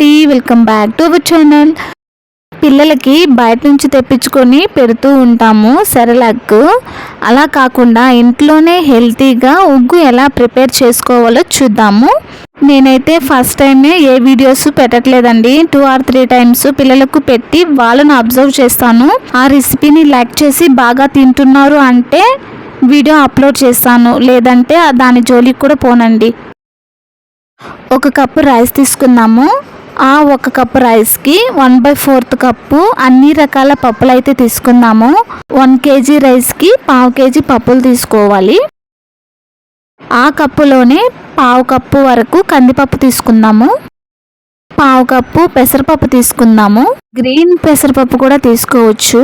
అండి welcome back to our channel. పిల్లలకి బయట నుంచి తెప్పించుకొని పెడుతూ ఉంటాము సెరలాక్ అలా కాకుండా ఇంట్లోనే హెల్తీగా ఉగ్గు ఎలా ప్రిపేర్ చేసుకోవాలో చూద్దాము. నేనైతే ఫస్ట్ టైమే ఏ వీడియోస్ పెట్టట్లేదండి. టూ ఆర్ త్రీ టైమ్స్ పిల్లలకు పెట్టి వాళ్ళను అబ్జర్వ్ చేస్తాను. ఆ రెసిపీని లైక్ చేసి బాగా తింటున్నారు అంటే వీడియో అప్లోడ్ చేస్తాను. లేదంటే దాని జోలికి కూడా పోనండి. ఒక కప్పు రైస్ తీసుకుందాము. ఆ ఒక కప్పు రైస్కి వన్ బై ఫోర్త్ కప్పు అన్ని రకాల పప్పులు అయితే తీసుకుందాము. వన్ కేజీ రైస్కి పావు కేజీ పప్పులు తీసుకోవాలి. ఆ కప్పులోనే పావు కప్పు వరకు కందిపప్పు తీసుకుందాము. పావు కప్పు పెసరపప్పు తీసుకుందాము. గ్రీన్ పెసరపప్పు కూడా తీసుకోవచ్చు.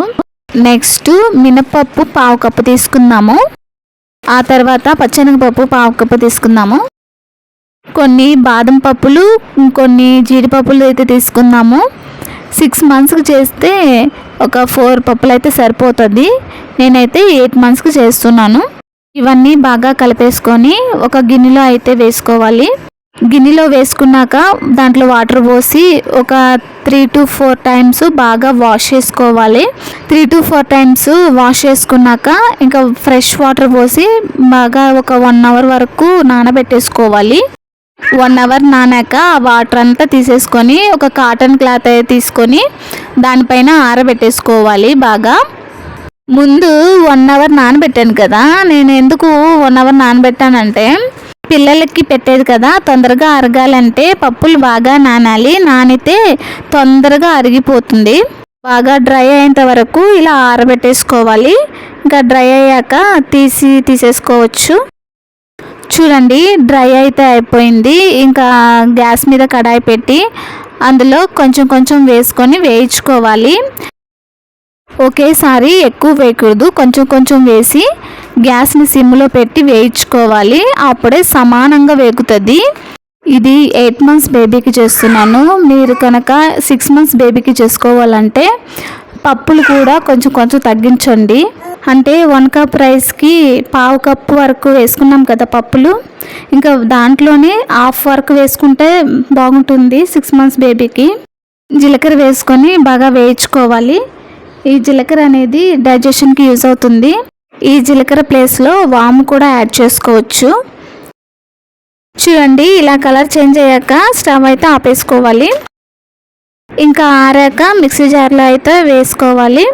నెక్స్ట్ మినపప్పు పావు కప్పు తీసుకుందాము. ఆ తర్వాత పచ్చెనగపప్పు పావు కప్పు తీసుకుందాము. కొన్ని బాదం పప్పులు కొన్ని జీడిపప్పులు అయితే తీసుకుందాము. సిక్స్ మంత్స్కి చేస్తే ఒక ఫోర్ పప్పులు అయితే సరిపోతుంది. నేనైతే ఎయిట్ మంత్స్కి చేస్తున్నాను. ఇవన్నీ బాగా కలిపేసుకొని ఒక గిన్నెలో అయితే వేసుకోవాలి. గిన్నెలో వేసుకున్నాక దాంట్లో వాటర్ పోసి ఒక త్రీ టు ఫోర్ టైమ్స్ బాగా వాష్ చేసుకోవాలి. Three two four times wash చేసుకున్నాక ఇంకా ఫ్రెష్ వాటర్ పోసి బాగా ఒక వన్ అవర్ వరకు నానబెట్టేసుకోవాలి. వన్ అవర్ నానాక ఆ వాటర్ అంతా తీసేసుకొని ఒక కాటన్ క్లాత్ తీసుకొని దానిపైన ఆరబెట్టేసుకోవాలి బాగా. ముందు వన్ అవర్ నానబెట్టాను కదా నేను ఎందుకు వన్ అవర్ నానబెట్టానంటే పిల్లలకి పెట్టేది కదా తొందరగా అరగాలంటే పప్పులు బాగా నానాలి నానితే తొందరగా అరిగిపోతుంది. బాగా డ్రై అయ్యేంత వరకు ఇలా ఆరబెట్టేసుకోవాలి. ఇంకా డ్రై అయ్యాక తీసి తీసేసుకోవచ్చు. చూడండి డ్రై అయితే అయిపోయింది. ఇంకా గ్యాస్ మీద కడాయి పెట్టి అందులో కొంచెం కొంచెం వేసుకొని వేయించుకోవాలి. ఒకేసారి ఎక్కువ వేయకూడదు. కొంచెం కొంచెం వేసి గ్యాస్ని సిమ్లో పెట్టి వేయించుకోవాలి. అప్పుడే సమానంగా వేగుతుంది. ఇది ఎయిట్ మంత్స్ బేబీకి చేస్తున్నాను. మీరు కనుక సిక్స్ మంత్స్ బేబీకి చేసుకోవాలంటే పప్పులు కూడా కొంచెం కొంచెం తగ్గించండి. అంటే వన్ కప్ రైస్కి పావు కప్పు వరకు వేసుకున్నాం కదా పప్పులు. ఇంకా దాంట్లోనే హాఫ్ వరకు వేసుకుంటే బాగుంటుంది సిక్స్ మంత్స్ బేబీకి. జీలకర్ర వేసుకొని బాగా వేయించుకోవాలి. ఈ జీలకర్ర అనేది డైజెషన్కి యూజ్ అవుతుంది. ఈ జీలకర్ర ప్లేస్లో వాము కూడా యాడ్ చేసుకోవచ్చు. చూడండి ఇలా కలర్ చేంజ్ అయ్యాక స్టవ్ అయితే ఆపేసుకోవాలి. ఇంకా ఆరాక మిక్సీ జార్లో అయితే వేసుకోవాలి.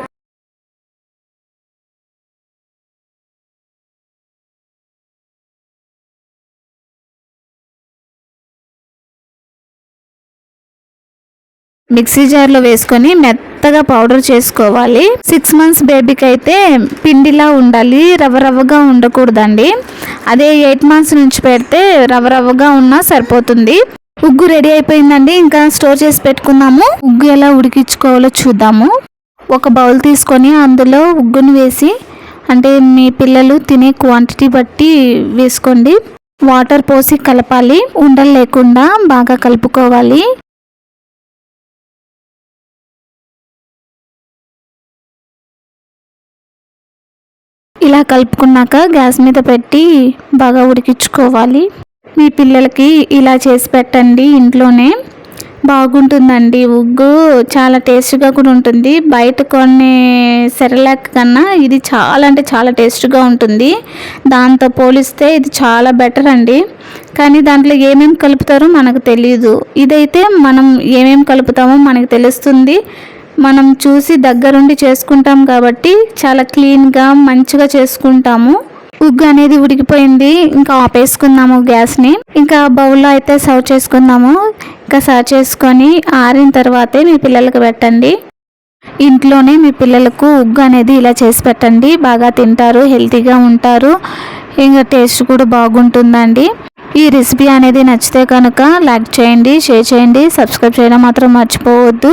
మిక్సీ జార్లో వేసుకొని మెత్తగా పౌడర్ చేసుకోవాలి. సిక్స్ మంత్స్ బేబీకి అయితే పిండిలా ఉండాలి రవ్వ రవ్వగా ఉండకూడదండి. అదే ఎయిట్ మంత్స్ నుంచి పెడితే రవ్వ రవ్వగా ఉన్నా సరిపోతుంది. ఉగ్గు రెడీ అయిపోయిందండి ఇంకా స్టోర్ చేసి పెట్టుకుందాము. ఉగ్గు ఎలా ఉడికించుకోవాలో చూద్దాము. ఒక బౌల్ తీసుకొని అందులో ఉగ్గును వేసి అంటే మీ పిల్లలు తినే క్వాంటిటీ బట్టి వేసుకోండి. వాటర్ పోసి కలపాలి ఉండలు లేకుండా బాగా కలుపుకోవాలి. ఇలా కలుపుకున్నాక గ్యాస్ మీద పెట్టి బాగా ఉడికించుకోవాలి. మీ పిల్లలకి ఇలా చేసి పెట్టండి ఇంట్లోనే. బాగుంటుందండి ఉగ్గు. చాలా టేస్ట్గా కూడా ఉంటుంది. బయట కొన్ని సెరలాక్ కన్నా ఇది చాలా అంటే చాలా టేస్ట్గా ఉంటుంది. దాంతో పోలిస్తే ఇది చాలా బెటర్ అండి. కానీ దాంట్లో ఏమేమి కలుపుతారో మనకు తెలియదు ఇదైతే మనం ఏమేమి కలుపుతామో మనకు తెలుస్తుంది. మనం చూసి దగ్గరుండి చేసుకుంటాం కాబట్టి చాలా క్లీన్గా మంచిగా చేసుకుంటాము. ఉగ్గు అనేది ఉడికిపోయింది. ఇంకా ఆపేసుకుందాము గ్యాస్ని. ఇంకా బౌల్లో అయితే సర్వ్ చేసుకుందాము. ఇంకా సర్వ్ చేసుకొని ఆరిన తర్వాతే మీ పిల్లలకు పెట్టండి. ఇంట్లోనే మీ పిల్లలకు ఉగ్గు అనేది ఇలా చేసి పెట్టండి. బాగా తింటారు హెల్తీగా ఉంటారు. ఇంకా టేస్ట్ కూడా బాగుంటుందండి. ఈ రెసిపీ అనేది నచ్చితే కనుక లైక్ చేయండి షేర్ చేయండి. సబ్స్క్రైబ్ చేయడం మాత్రం మర్చిపోవద్దు.